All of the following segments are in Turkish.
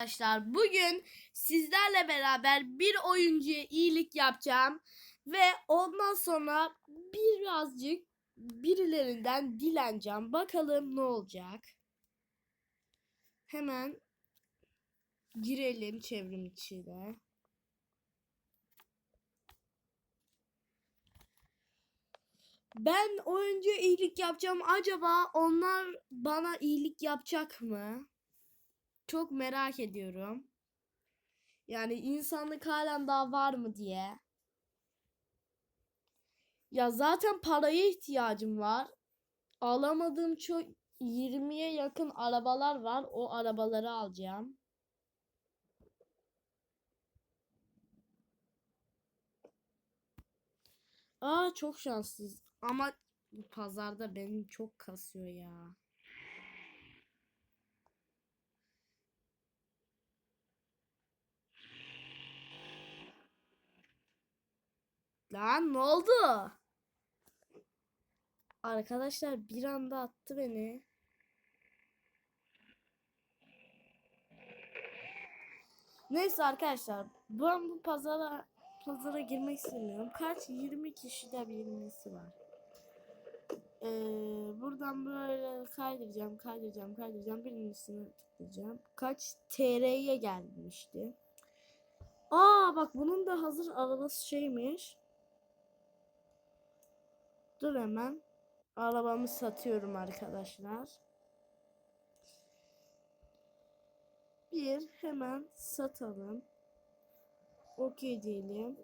Arkadaşlar bugün sizlerle beraber bir oyuncuya iyilik yapacağım ve ondan sonra birazcık birilerinden dileneceğim. Bakalım ne olacak. Hemen girelim çevrim içine. Ben oyuncuya iyilik yapacağım. Acaba onlar bana iyilik yapacak mı? Çok merak ediyorum. Yani insanlık halen daha var mı diye. Ya zaten paraya ihtiyacım var. Alamadığım çok 20'ye yakın arabalar var. O arabaları alacağım. Aa çok şanssız. Ama pazarda beni çok kasıyor ya. Lan ne oldu? Arkadaşlar bir anda attı beni. Neyse arkadaşlar ben bu pazara pazara girmek istemiyorum. Kaç 20 kişi de bilmesi var. Ee, buradan böyle kaydıracağım, kaydıracağım, kaydıracağım. Birincisini tıklayacağım. Kaç TL'ye gelmişti. Aa bak bunun da hazır arabası şeymiş. Dur hemen. Arabamı satıyorum arkadaşlar. Bir hemen satalım. Okey diyelim.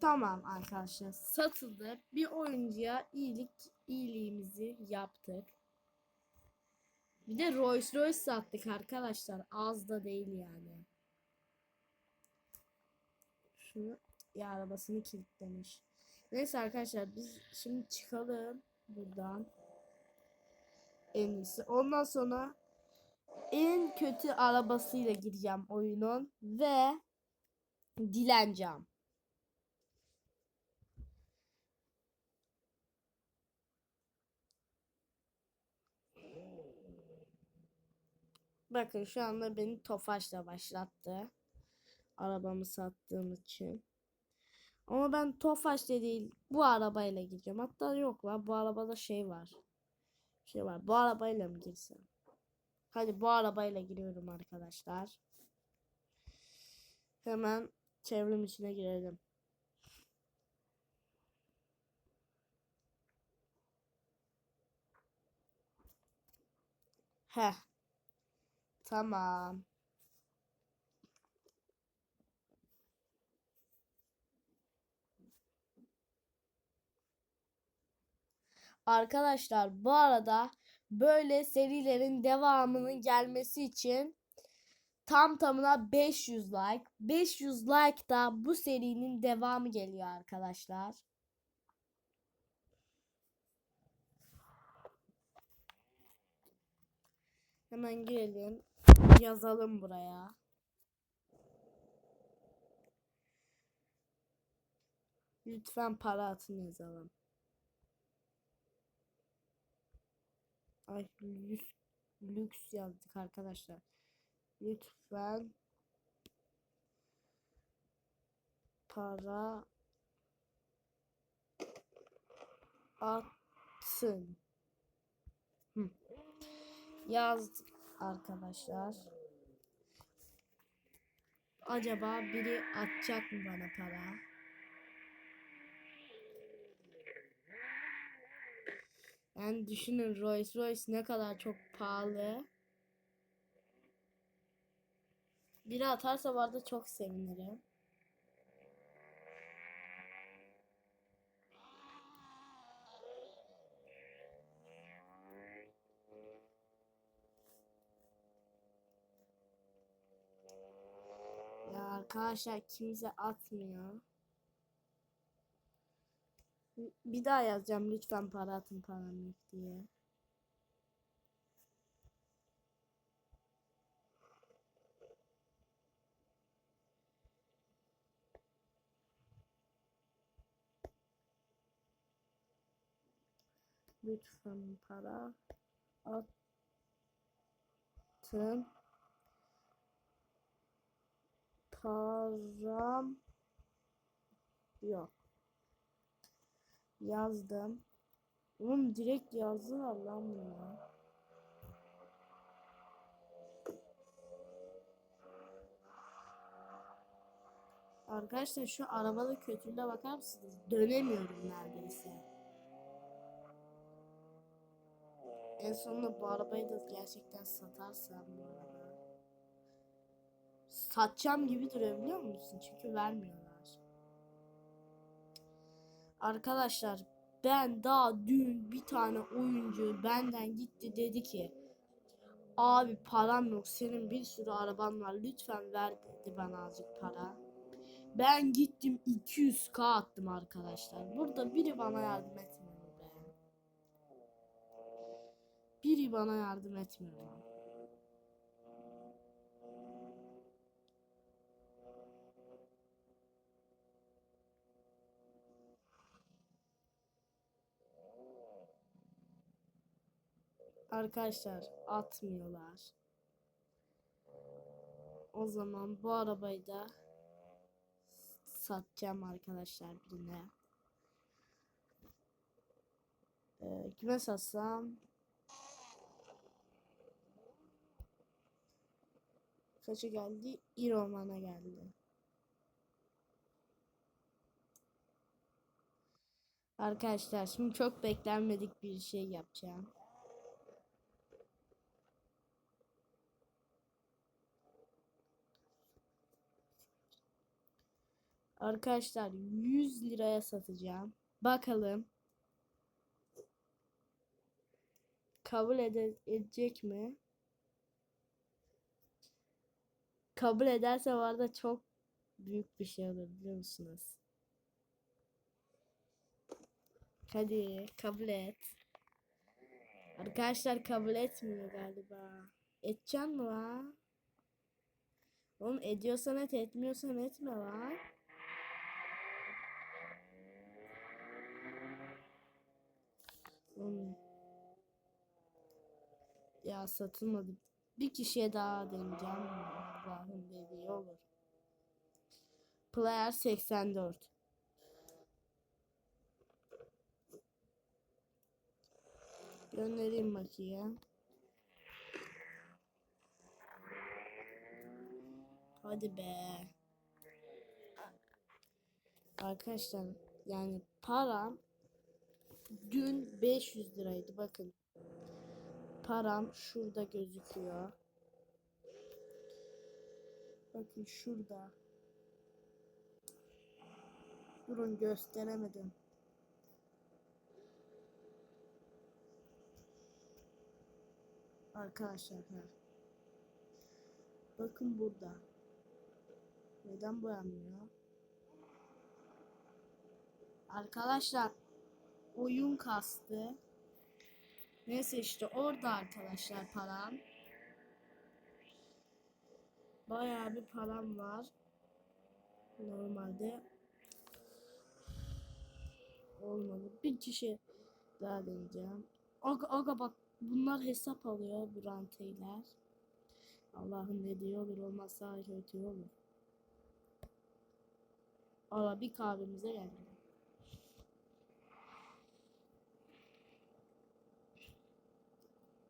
Tamam arkadaşlar satıldı. Bir oyuncuya iyilik iyiliğimizi yaptık. Bir de Rolls Royce sattık arkadaşlar. Az da değil yani. Şunu ya arabasını kilitlemiş. Neyse arkadaşlar biz şimdi çıkalım buradan. En iyisi. Ondan sonra en kötü arabasıyla gireceğim oyunun ve dileneceğim. Bakın şu anda beni Tofaş'la başlattı. Arabamı sattığım için. Ama ben Tofaş'la değil bu arabayla gideceğim. Hatta yok la bu arabada şey var. Şey var. Bu arabayla mı girsem? Hadi bu arabayla giriyorum arkadaşlar. Hemen çevrim içine girelim. Heh. Tamam. Arkadaşlar bu arada böyle serilerin devamının gelmesi için tam tamına 500 like. 500 like da bu serinin devamı geliyor arkadaşlar. Hemen girelim. Yazalım buraya. Lütfen para atın yazalım. Ay lüks, lüks yazdık arkadaşlar. Lütfen para atın. Hı. Yazdık arkadaşlar. Acaba biri atacak mı bana para? Yani düşünün Rolls Royce ne kadar çok pahalı. Biri atarsa bu arada çok sevinirim. Ya arkadaşlar kimse atmıyor. Bir daha yazacağım lütfen para atın param diye. Lütfen para atın. Param yok. Yazdım. Oğlum direkt yazdılar lan bunu. Arkadaşlar şu arabada kötülüğe bakar mısınız? Dönemiyorum neredeyse. En sonunda bu arabayı da gerçekten satarsam bu arada. Satacağım gibi duruyor biliyor musun? Çünkü vermiyorlar. Arkadaşlar ben daha dün bir tane oyuncu benden gitti dedi ki Abi param yok senin bir sürü araban var lütfen ver dedi bana azıcık para. Ben gittim 200k attım arkadaşlar. Burada biri bana yardım etmiyor be. Biri bana yardım etmiyor Arkadaşlar atmıyorlar. O zaman bu arabayı da satacağım arkadaşlar birine. Ee, kime satsam? Kaça geldi? İroman'a geldi. Arkadaşlar şimdi çok beklenmedik bir şey yapacağım. Arkadaşlar 100 liraya satacağım. Bakalım. Kabul ede- edecek mi? Kabul ederse var arada çok büyük bir şey olur biliyor musunuz? Hadi kabul et. Arkadaşlar kabul etmiyor galiba. Edeceksin mi lan? Oğlum ediyorsan et etmiyorsan etme lan. Hmm. Ya satılmadı. Bir kişiye daha deneyeceğim. Allah'ın dediği olur. Player 84. Göndereyim bakayım. Hadi be. Arkadaşlar yani param dün 500 liraydı bakın. Param şurada gözüküyor. Bakın şurada. Durun gösteremedim. Arkadaşlar ha. Bakın burada. Neden boyanmıyor? Arkadaşlar oyun kastı. Neyse işte orada arkadaşlar param. Bayağı bir param var. Normalde olmadı. Bir kişi daha deneyeceğim. Aga, aga bak bunlar hesap alıyor bu ranteyler. Allah'ın dediği olur olmazsa kötü olur. Ama bir kahvemize geldi.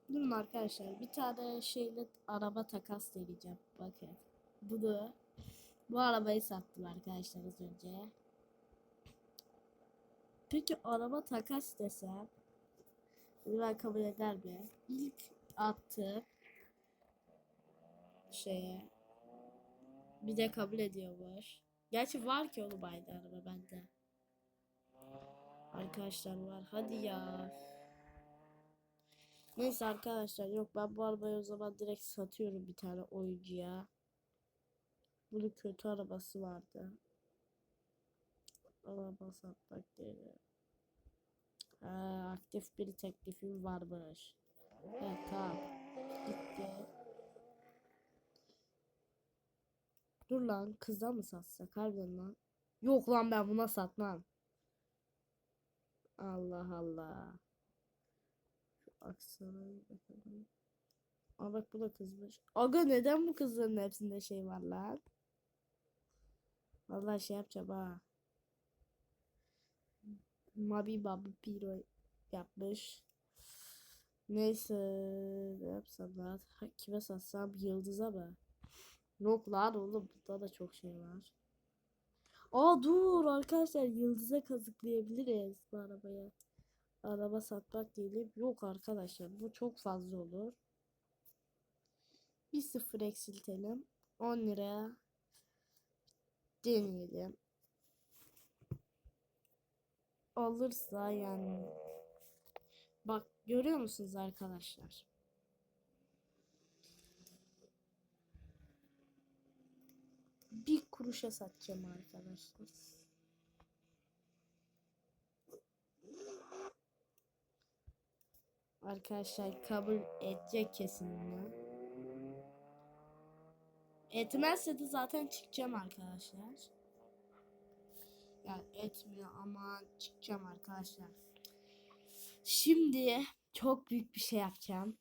Durun arkadaşlar bir tane şeyle araba takas deneyeceğim. Bakın. Bunu bu arabayı sattım arkadaşlar az önce. Peki araba takas desem ben kabul eder mi? İlk attı şeye bir de kabul ediyormuş. Gerçi var ki oğlum aynı araba bende. Arkadaşlar var. Hadi ya. Neyse arkadaşlar yok ben bu arabayı o zaman direkt satıyorum bir tane oyuncuya. Bunun kötü arabası vardı. Araba satmak değil. Ha, aktif bir teklifim varmış. Evet tamam. Gitti. Dur lan kıza mı satsak harbiden lan? Yok lan ben buna satmam. Allah Allah. Aksaray bakalım. Aa bak bu da kızmış. Aga neden bu kızların hepsinde şey var lan? Vallahi şey yapacağım ha. Mabi Babi Piro yapmış. Neyse ne yapsam lan? Kime satsam Yıldız'a mı? Yok lan oğlum burada da çok şey var. Aa dur arkadaşlar Yıldız'a kazıklayabiliriz bu arabaya. Araba satmak diyelim. Yok arkadaşlar bu çok fazla olur. Bir sıfır eksiltelim. 10 liraya deneyelim. Alırsa yani. Bak görüyor musunuz arkadaşlar? Bir kuruşa satacağım arkadaşlar. Arkadaşlar kabul edecek kesinlikle. Etmezse de zaten çıkacağım arkadaşlar. Yani etmiyor ama çıkacağım arkadaşlar. Şimdi çok büyük bir şey yapacağım.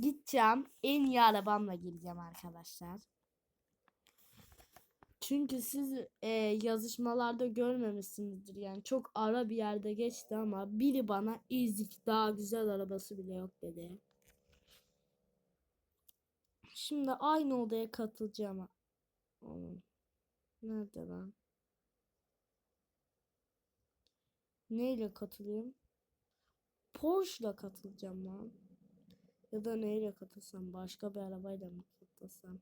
Gideceğim en iyi arabamla geleceğim arkadaşlar. Çünkü siz e, yazışmalarda görmemişsinizdir yani çok ara bir yerde geçti ama biri bana ezik daha güzel arabası bile yok dedi. Şimdi aynı odaya katılacağım. Oğlum. Nerede lan? Neyle katılayım? Porsche'la katılacağım lan. Ya da neyle katılsam? Başka bir arabayla mı katılsam?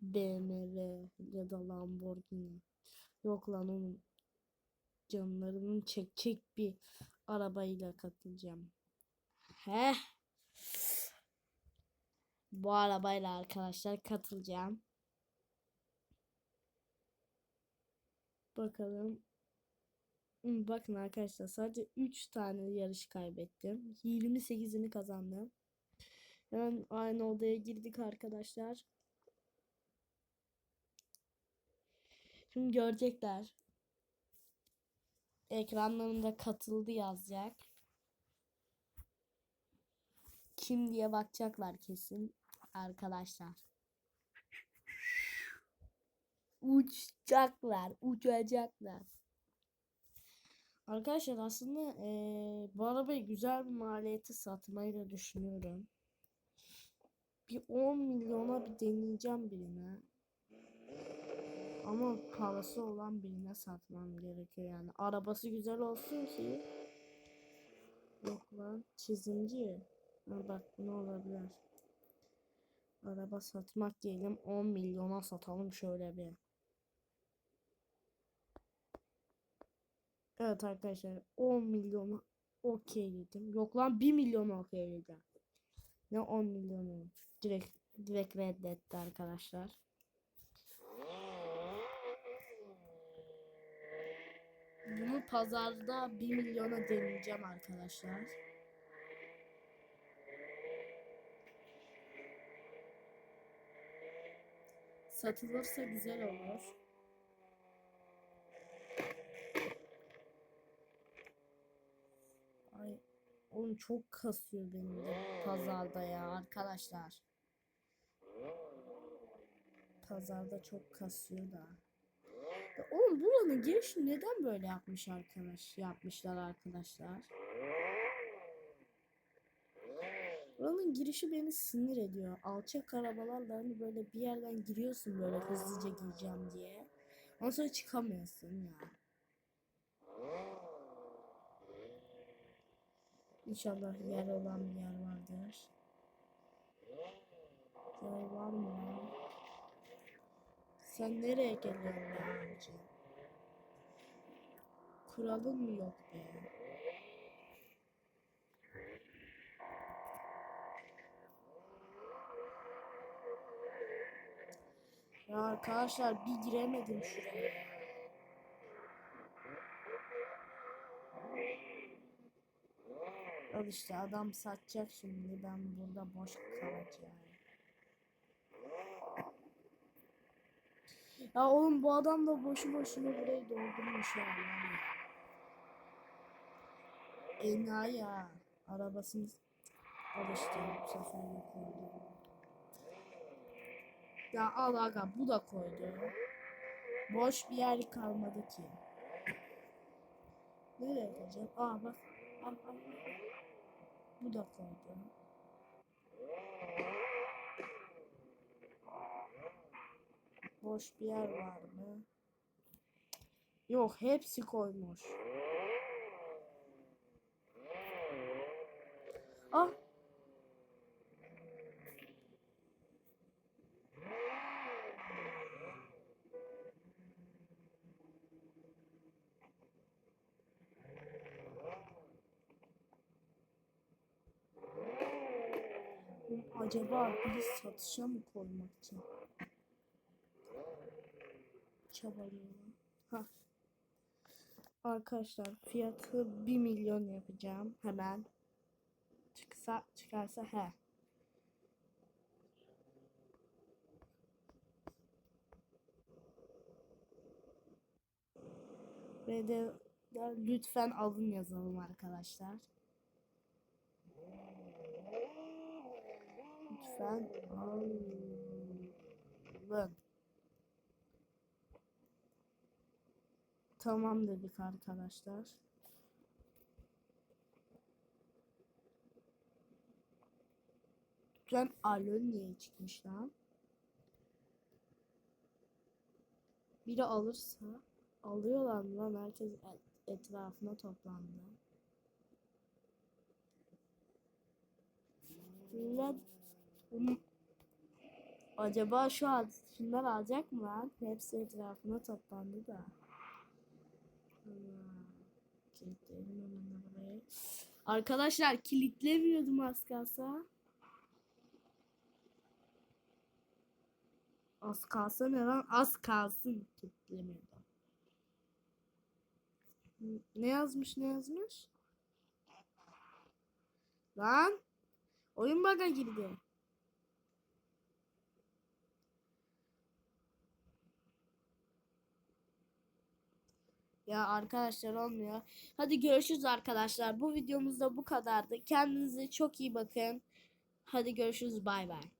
BMW ya da Lamborghini. Yok lan onun canlarının çekecek bir arabayla katılacağım. Heh. Bu arabayla arkadaşlar katılacağım. Bakalım. Bakın arkadaşlar sadece 3 tane yarış kaybettim. 28'ini kazandım. Hemen aynı odaya girdik arkadaşlar. Şimdi görecekler. Ekranlarında katıldı yazacak. Kim diye bakacaklar kesin arkadaşlar. Uçacaklar, uçacaklar. Arkadaşlar aslında eee, bu arabayı güzel bir maliyete satmayı da düşünüyorum. Bir 10 milyona bir deneyeceğim birine. Ama parası olan birine satmam gerekiyor yani. Arabası güzel olsun ki. Yok lan çizimci. Bak ne olabilir. Araba satmak diyelim 10 milyona satalım şöyle bir. Evet arkadaşlar 10 milyonu okeyledim. Yok lan 1 milyonu okeyledim. Ne 10 milyonu. Direkt direkt reddetti arkadaşlar. Bunu pazarda 1 milyona deneyeceğim arkadaşlar. Satılırsa güzel olur. Ay oğlum çok kasıyor benim de pazarda ya arkadaşlar. Pazarda çok kasıyor da. Ya oğlum buranın girişi neden böyle yapmış arkadaş yapmışlar arkadaşlar? Buranın girişi beni sinir ediyor. Alçak arabalarla hani böyle bir yerden giriyorsun böyle hızlıca gireceğim diye. Ondan sonra çıkamıyorsun ya. İnşallah yer olan bir yer vardır. Yer var mı? Sen nereye geliyorsun be amca? Kuralın mı yok be? Ya arkadaşlar bir giremedim şuraya. Al işte adam satacak şimdi ben burada boş kalacağım. Ya oğlum bu adam da boşu boşuna burayı doldurmuş ya. yani. Enayi ha. Arabasını alıştı. Ya al aga bu da koydu. Boş bir yer kalmadı ki. Nereye koyacağım? Aa bak. Bu da koydu. Boş bir yer var mı? Yok hepsi koymuş. Ah. Acaba biri satışa mı koymak için çabalıyorlar? Ha. Arkadaşlar fiyatı 1 milyon yapacağım hemen. Çıksa çıkarsa he. Ve de de lütfen alın yazalım arkadaşlar. Lütfen alın. Tamam dedik arkadaşlar. Lütfen alın niye çıkmış lan? Biri alırsa alıyorlar mı lan herkes et- etrafına toplandı. Lan acaba şu an şunlar alacak mı lan? Hepsi etrafına toplandı da. Arkadaşlar kilitlemiyordum az kalsa. Az kalsa ne lan? Az kalsın kilitlemiyordum. Ne yazmış ne yazmış? Lan oyun bug'a girdi. Ya arkadaşlar olmuyor. Hadi görüşürüz arkadaşlar. Bu videomuz da bu kadardı. Kendinize çok iyi bakın. Hadi görüşürüz. Bay bay.